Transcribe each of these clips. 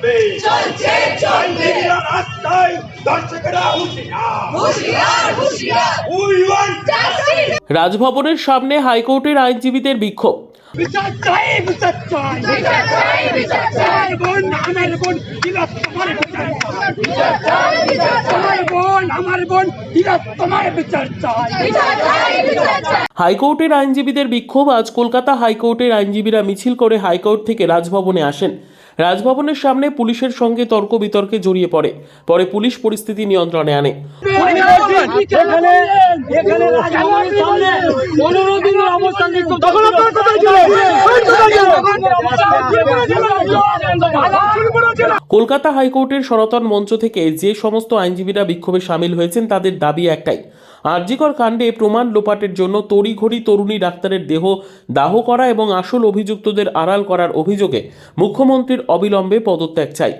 চলবে। চলছে চলবে। রাস্তায় দর্শকেরা হুঁশিয়ার। হুঁশিয়ার হুঁশিয়ার। উই ওয়ান্ট জাস্টিস রাজভবনের সামনে হাইকোর্টের আইনজীবীদের বিক্ষোভ। বিচার চাই বিচার চাই। বিচার চাই বিচার চাই। বোন আমার বোন তিলক তোমার বিচার চাই। বিচার চাই বিচার চাই। বোন আমার বোন তিলক তোমার বিচার চাই। বিচার চাই বিচার চাই। হাইকোর্টের আইনজীবীদের বিক্ষোভ। আজ কলকাতা হাইকোর্টের আইনজীবীরা মিছিল করে হাইকোর্ট থেকে রাজভবনে আসেন। রাজভবনের সামনে পুলিশের সঙ্গে তর্ক বিতর্কে জড়িয়ে পড়ে। পরে পুলিশ পরিস্থিতি নিয়ন্ত্রণে আনে। অবস্থান কলকাতা হাইকোর্টের সনাতন মঞ্চ থেকে যে সমস্ত আইনজীবীরা বিক্ষোভে সামিল হয়েছেন তাদের দাবি একটাই। আরজিকর কাণ্ডে প্রমাণ লোপাটের জন্য তড়িঘড়ি তরুণী ডাক্তারের দেহ দাহ করা এবং আসল অভিযুক্তদের আড়াল করার অভিযোগে মুখ্যমন্ত্রীর অবিলম্বে পদত্যাগ চাই।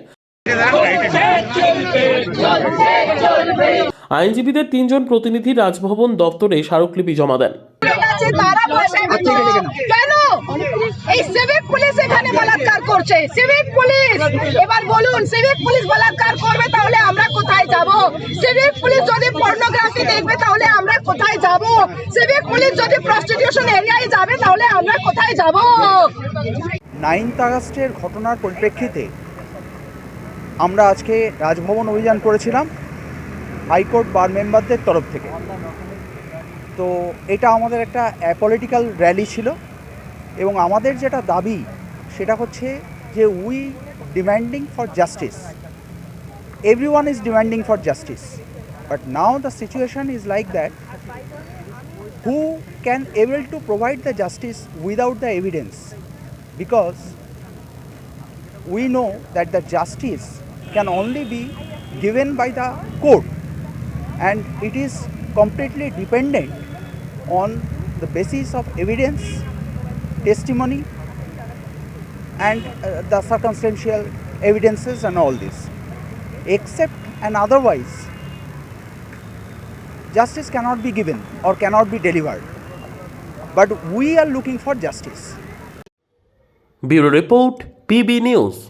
আইনজীবীদের তিনজন প্রতিনিধি রাজভবন দপ্তরে স্মারকলিপি জমা দেন। তারা কেন? এই সিভিক পুলিশ বলাৎকার করছে। সিভিক পুলিশ এবার বলুন সিভিক পুলিশ বলাৎকার করবে তাহলে আমরা কোথায় যাব? সিভিক পুলিশ যদি পর্নোগ্রাফি দেখবে তাহলে আমরা কোথায় যাব? সিভিক পুলিশ যদি প্রস্টিটিউশন এরিয়ায় যাবে তাহলে আমরা কোথায় যাব? নাইন্থ আগস্টের ঘটনার পরিপ্রেক্ষিতে আমরা আজকে রাজভবন অভিযান করেছিলাম হাইকোর্ট বার মেম্বারদের তরফ থেকে। তো এটা আমাদের একটা অ্যাপলিটিক্যাল র্যালি ছিল এবং আমাদের যেটা দাবি সেটা হচ্ছে যে we demanding for justice every one is demanding for justice but now the situation is like that who can able to provide the justice without the evidence because we know that the justice can only be given by the court and it is completely dependent on the basis of evidence testimony and uh, the circumstantial evidences and all this except and otherwise justice cannot be given or cannot be delivered but we are looking for justice Bureau Report, PB news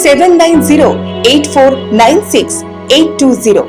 seven nine zero eight four nine six eight two zero